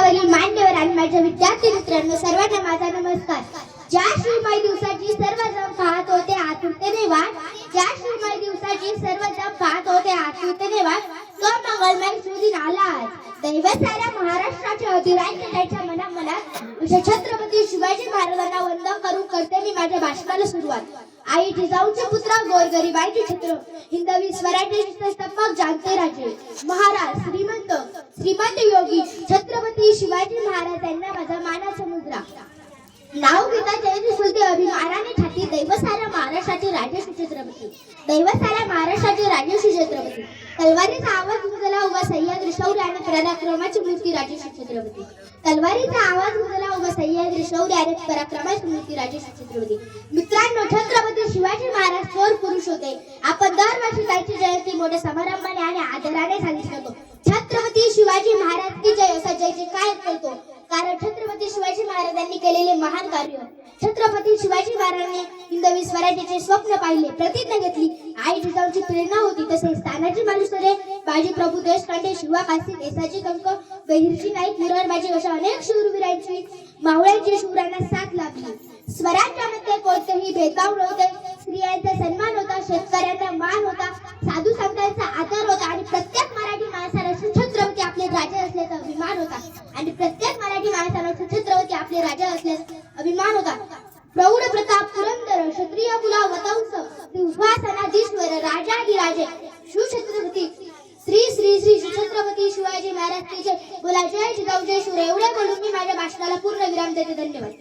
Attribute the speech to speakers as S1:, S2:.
S1: मंचावरील मान्यवर आणि माझ्या विद्यार्थी मित्रांनो सर्वांना माझा नमस्कार. ज्या श्रीमय दिवसाची सर्वजण पाहत होते आतुरतेने वाट ज्या श्रीमय दिवसाची सर्वजण पाहत होते आतुरतेने वाट तो मंगलमय सुदिन आला आज. दैव साऱ्या महाराष्ट्राच्या अधिराज्य त्याच्या मनामनात. अशा छत्रपती शिवाजी महाराजांना वंदन करून करते मी माझ्या भाषणाला सुरुवात. आई जिजाऊचे पुत्र गोरगरीबाईचे छत्र. हिंदवी स्वराज्य संस्थापक जानते राजे. महाराज श्रीमंत श्रीमंत योगी छत्रपती शिवाजी महाराजांना माझा मानाचा मुद्रा. नाव घेता जयंती फुलते अभिमानाने छाती दैव साऱ्या महाराष्ट्राचे राजश्री छत्रपती दैव साऱ्या महाराष्ट्राचे राजश्री छत्रपती तलवारीचा आवाज गुंजला उभा सह्याद्री शौर्य आणि पराक्रमाची मूर्ती राजेश्री छत्रपती तलवारीचा आवाज गुंजला उभा सह्याद्री शौर्य आणि पराक्रमाची मूर्ती राजेश्री छत्रपती मित्रांनो छत्रपती शिवाजी महाराज थोर पुरुष होते. आपण दरवर्षी त्यांची जयंती मोठ्या समारंभाने आणि आदराने साजरी करतो. की काय असा करतो? कारण छत्रपती शिवाजी महाराजांनी केलेले महान कार्य. छत्रपती शिवाजी महाराजांनी हिंदवी स्वराज्याचे स्वप्न पाहिले प्रतिज्ञा घेतली. आई जिजाऊची प्रेरणा होती. तसेच तानाजी मालुसरे बाजी प्रभू देशपांडे शिवा कासी देसाजी कंक बहिरजी नाईक मुरारबाजी अशा अनेक शूरवीरांची मावळ्यांची शूरांना साथ लाभली. स्वराज्यामध्ये कोणतेही भेदभाव नव्हते. स्त्रियांचा सन्मान होता शेतकऱ्यांना मान होता. साधू संतांचा राजा असल्याचा अभिमान होता. आणि प्रत्येक मराठी माणसाला छत्रपती आपले राजा असल्याचा अभिमान होता. प्रौढ प्रताप पुरंदर क्षत्रिय कुला वतंस उपासनाधीश्वर राजाधिराजे शिवछत्रपती श्री श्री श्री छत्रपती शिवाजी महाराज तिचे बोला जय जिजाऊ जय शिवराय एवढ्या बोलून मी माझ्या भाषणाला पूर्ण विराम देते. धन्यवाद.